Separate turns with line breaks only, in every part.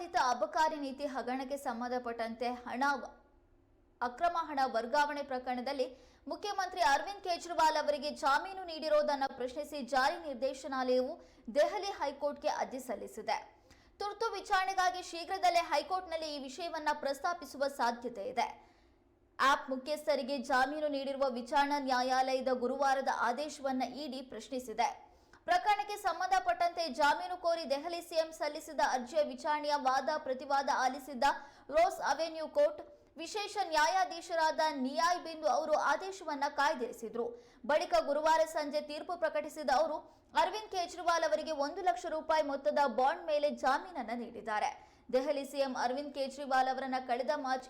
ಪ್ರತಿಪಾದಿತ ಅಬಕಾರಿ ನೀತಿ ಹಗರಣಕ್ಕೆ ಸಂಬಂಧಪಟ್ಟಂತೆ ಹಣ ಅಕ್ರಮ ಹಣ ವರ್ಗಾವಣೆ ಪ್ರಕರಣದಲ್ಲಿ ಮುಖ್ಯಮಂತ್ರಿ ಅರವಿಂದ್ ಕೇಜ್ರಿವಾಲ್ ಅವರಿಗೆ ಜಾಮೀನು ನೀಡಿರೋದನ್ನು ಪ್ರಶ್ನಿಸಿ ಜಾರಿ ನಿರ್ದೇಶನಾಲಯವು ದೆಹಲಿ ಹೈಕೋರ್ಟ್ಗೆ ಅರ್ಜಿ ಸಲ್ಲಿಸಿದೆ. ತುರ್ತು ವಿಚಾರಣೆಗಾಗಿ ಶೀಘ್ರದಲ್ಲೇ ಹೈಕೋರ್ಟ್ನಲ್ಲಿ ಈ ವಿಷಯವನ್ನ ಪ್ರಸ್ತಾಪಿಸುವ ಸಾಧ್ಯತೆ ಇದೆ. ಆಪ್ ಮುಖ್ಯಸ್ಥರಿಗೆ ಜಾಮೀನು ನೀಡಿರುವ ವಿಚಾರಣಾ ನ್ಯಾಯಾಲಯದ ಗುರುವಾರದ ಆದೇಶವನ್ನ ಇಡಿ ಪ್ರಶ್ನಿಸಿದೆ. ಪ್ರಕರಣಕ್ಕೆ ಸಂಬಂಧಪಟ್ಟಂತೆ ಜಾಮೀನು ಕೋರಿ ದೆಹಲಿ ಸಿಎಂ ಸಲ್ಲಿಸಿದ ಅರ್ಜಿಯ ವಿಚಾರಣೆಯ ವಾದ ಪ್ರತಿವಾದ ಆಲಿಸಿದ್ದ ರೋಸ್ ಅವೆನ್ಯೂ ಕೋರ್ಟ್, ವಿಶೇಷ ನ್ಯಾಯಾಧೀಶರಾದ ನಿಯಾಯ್ ಬಿಂದು ಅವರು ಆದೇಶವನ್ನ ಕಾಯ್ದಿರಿಸಿದ್ರು. ಬಳಿಕ ಗುರುವಾರ ಸಂಜೆ ತೀರ್ಪು ಪ್ರಕಟಿಸಿದ ಅವರು, ಅರವಿಂದ್ ಕೇಜ್ರಿವಾಲ್ ಅವರಿಗೆ ಒಂದು ಲಕ್ಷ ರೂಪಾಯಿ ಮೊತ್ತದ ಬಾಂಡ್ ಮೇಲೆ ಜಾಮೀನನ್ನ ನೀಡಿದ್ದಾರೆ. ದೆಹಲಿ ಸಿಎಂ ಅರವಿಂದ್ ಕೇಜ್ರಿವಾಲ್ ಅವರನ್ನ ಕಳೆದ ಮಾರ್ಚ್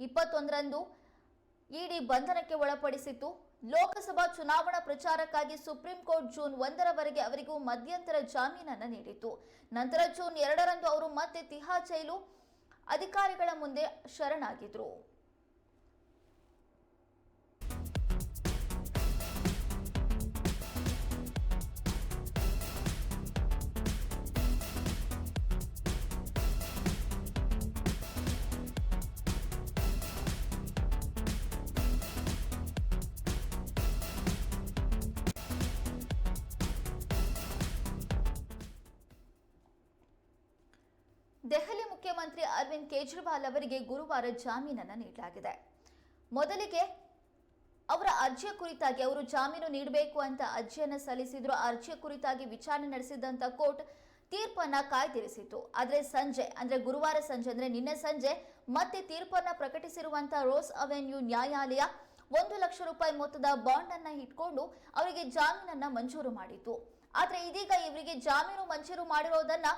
ಇಪ್ಪತ್ತೊಂದರಂದು ಇಡಿ ಬಂಧನಕ್ಕೆ ಒಳಪಡಿಸಿತ್ತು. ಲೋಕಸಭಾ ಚುನಾವಣಾ ಪ್ರಚಾರಕ್ಕಾಗಿ ಸುಪ್ರೀಂ ಕೋರ್ಟ್ ಜೂನ್ ಒಂದರವರೆಗೆ ಅವರಿಗೂ ಮಧ್ಯಂತರ ಜಾಮೀನನ್ನು ನೀಡಿತ್ತು. ನಂತರ ಜೂನ್ ಎರಡರಂದು ಅವರು ಮತ್ತೆ ತಿಹಾ ಜೈಲು ಅಧಿಕಾರಿಗಳ ಮುಂದೆ ಶರಣಾಗಿದ್ರು. ದೆಹಲಿ ಮುಖ್ಯಮಂತ್ರಿ ಅರವಿಂದ್ ಕೇಜ್ರಿವಾಲ್ ಅವರಿಗೆ ಗುರುವಾರ ಜಾಮೀನನ್ನು ನೀಡಲಾಗಿದೆ. ಮೊದಲಿಗೆ ಅವರ ಅರ್ಜಿಯ ಕುರಿತಾಗಿ ಅವರು ಜಾಮೀನು ನೀಡಬೇಕು ಅಂತ ಅರ್ಜಿಯನ್ನು ಸಲ್ಲಿಸಿದ್ರು. ಅರ್ಜಿಯ ಕುರಿತಾಗಿ ವಿಚಾರಣೆ ನಡೆಸಿದಂತ ಕೋರ್ಟ್ ತೀರ್ಪನ್ನ ಕಾಯ್ದಿರಿಸಿತು ಆದರೆ ಸಂಜೆ, ಅಂದ್ರೆ ಗುರುವಾರ ಸಂಜೆ, ಅಂದ್ರೆ ನಿನ್ನೆ ಸಂಜೆ ಮತ್ತೆ ತೀರ್ಪನ್ನ ಪ್ರಕಟಿಸಿರುವಂತ ರೋಸ್ ಅವೆನ್ಯೂ ನ್ಯಾಯಾಲಯ ಒಂದು ಲಕ್ಷ ರೂಪಾಯಿ ಮೊತ್ತದ ಬಾಂಡ್ ಅನ್ನ ಇಟ್ಕೊಂಡು ಅವರಿಗೆ ಜಾಮೀನನ್ನ ಮಂಜೂರು ಮಾಡಿತು ಆದರೆ ಇದೀಗ ಇವರಿಗೆ ಜಾಮೀನು ಮಂಜೂರು ಮಾಡಿರೋದನ್ನ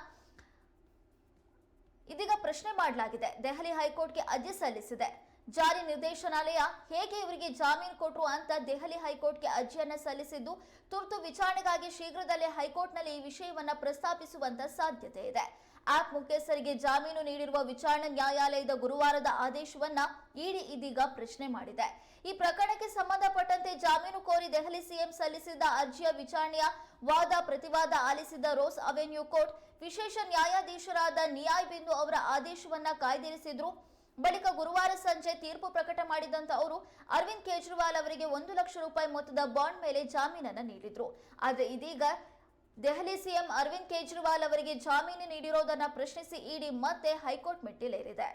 ಇದೀಗ ಪ್ರಶ್ನೆ ಮಾಡಲಾಗಿದೆ. ದೆಹಲಿ ಹೈಕೋರ್ಟ್ಗೆ ಅರ್ಜಿ ಸಲ್ಲಿಸಿದೆ. ಜಾರಿ ನಿರ್ದೇಶನಾಲಯ ಹೇಗೆ ಇವರಿಗೆ ಜಾಮೀನು ಕೊಟ್ಟರು ಅಂತ ದೆಹಲಿ ಹೈಕೋರ್ಟ್ಗೆ ಅರ್ಜಿಯನ್ನ ಸಲ್ಲಿಸಿದ್ದು, ತುರ್ತು ವಿಚಾರಣೆಗಾಗಿ ಶೀಘ್ರದಲ್ಲೇ ಹೈಕೋರ್ಟ್ನಲ್ಲಿ ಈ ವಿಷಯವನ್ನ ಪ್ರಸ್ತಾಪಿಸುವಂತ ಸಾಧ್ಯತೆ ಇದೆ. ಆಪ್ ಮುಖ್ಯಸ್ಥರಿಗೆ ಜಾಮೀನು ನೀಡಿರುವ ವಿಚಾರಣಾ ನ್ಯಾಯಾಲಯದ ಗುರುವಾರದ ಆದೇಶವನ್ನ ಇಡಿ ಇದೀಗ ಪ್ರಶ್ನೆ ಮಾಡಿದೆ. ಈ ಪ್ರಕರಣಕ್ಕೆ ಸಂಬಂಧಪಟ್ಟಂತೆ ಜಾಮೀನು ಕೋರಿ ದೆಹಲಿ ಸಿಎಂ ಸಲ್ಲಿಸಿದ್ದ ಅರ್ಜಿಯ ವಿಚಾರಣೆಯ ವಾದ ಪ್ರತಿವಾದ ಆಲಿಸಿದ ರೋಸ್ ಅವೆನ್ಯೂ ಕೋರ್ಟ್, ವಿಶೇಷ ನ್ಯಾಯಾಧೀಶರಾದ ನಿಯಾಯ್ ಬಿಂದು ಅವರ ಆದೇಶವನ್ನ ಕಾಯ್ದಿರಿಸಿದ್ರು. ಬಳಿಕ ಗುರುವಾರ ಸಂಜೆ ತೀರ್ಪು ಪ್ರಕಟ ಮಾಡಿದಂತ ಅವರು ಅರವಿಂದ್ ಕೇಜ್ರಿವಾಲ್ ಅವರಿಗೆ ಒಂದು ಲಕ್ಷ ರೂಪಾಯಿ ಮೊತ್ತದ ಬಾಂಡ್ ಮೇಲೆ ಜಾಮೀನನ್ನ ನೀಡಿದ್ರು. ಆದ್ರೆ ಇದೀಗ ದೆಹಲಿ ಸಿಎಂ ಅರವಿಂದ್ ಕೇಜ್ರಿವಾಲ್ ಅವರಿಗೆ ಜಾಮೀನು ನೀಡಿರೋದನ್ನ ಪ್ರಶ್ನಿಸಿ ಇಡಿ ಮತ್ತೆ ಹೈಕೋರ್ಟ್ ಮೆಟ್ಟಿಲೇರಿದೆ.